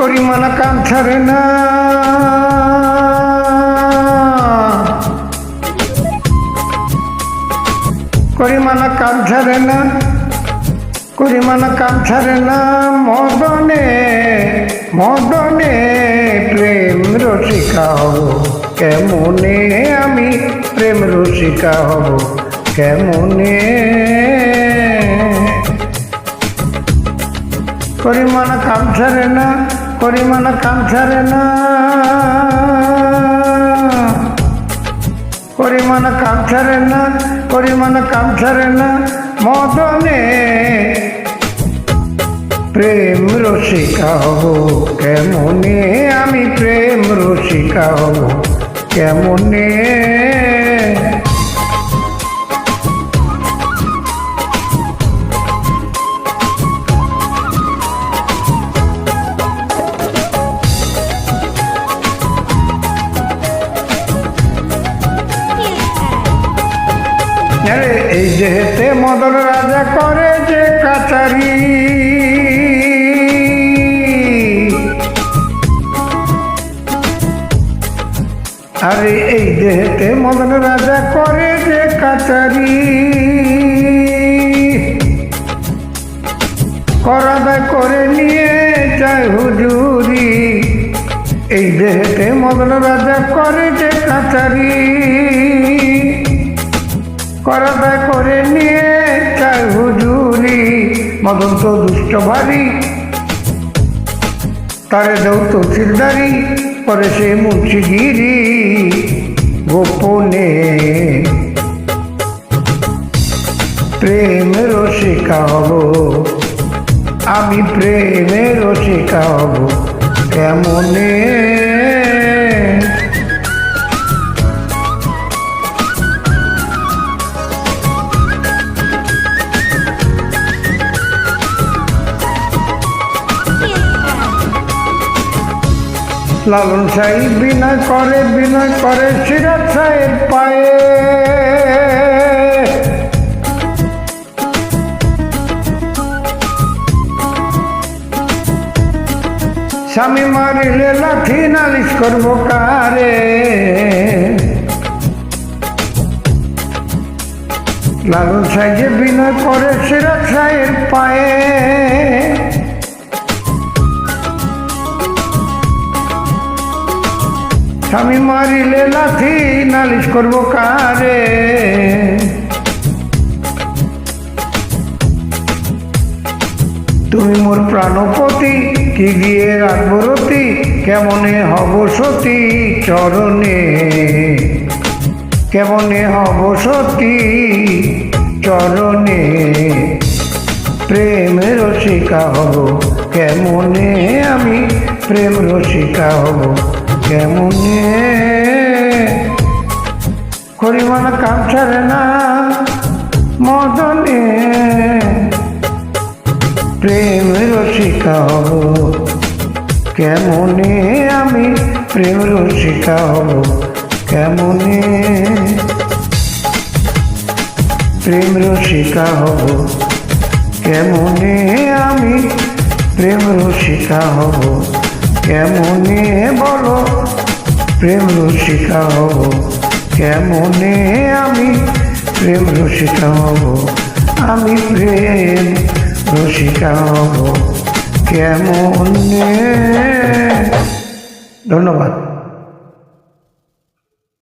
করিমানা কাম ছাড়ে না। করিমানা কাম ছাড়ে না। করিমানা কাম ছাড়ে না। মদনে মদনে প্রেম রসিকা হব। কেমনে আমি প্রেম রসিকা হব? কেমনে? করিমানা কাম ছাড়ে না। কাম ছাড়ে না। পরিমাণ ছাড়ে না কাম ছাড়ে না। মদনে প্রেম রসিকা হব কেমনে? আমি প্রেম রসিকা হব কেমনে? এই যেহেতে মদন রাজা করে যে কাচারি আরে, এই যেহেতে মদন রাজা করে যে কাচারি করাদায় করে নিয়ে যায় হুজুরি। এই দেহেতে মদন রাজা করে যে কাচারি করাদা করে নিয়ে চাই হুজুরি। মদন তো দুষ্ট ভারী তারে দেও তো সিলদারি করে সে মুচিগিরি গোপনে। প্রেম রসিকা হব আমি প্রেমের রসিকা হব কেমনে? লালন সাহেব বিনয় করে বিনয় করে, সিরাজ সাহেব পায়ে। স্বামী মারিলে লাঠি নালিশ করব কারে? লালন সাহেব বিনয় করে, সিরাজ সাহেব পায়ে। স্বামী মারিলে লাথি নালিশ করব কারে? তুমি মোর প্রাণপতি, কি গিয়ে রাখব কেমনে হব সতী চরণে? কেমনে হব সতী চরণে? প্রেম রসিকা হব, কেমনে আমি প্রেম রসিকা হব? কেমনে? করিমান কাম ছাড়ে না মদনে। প্রেম রসিকা হব কেমনে? আমি প্রেম রসিকা হব কেমনে? প্রেম রসিকা হব কেমনে? আমি প্রেম রসিকা হব কেমনে বলো? প্রেম রসিকা হব। কেমনে আমি প্রেম রসিকা হব? আমি প্রেম রসিকা হব। কেমনে? ধন্যবাদ।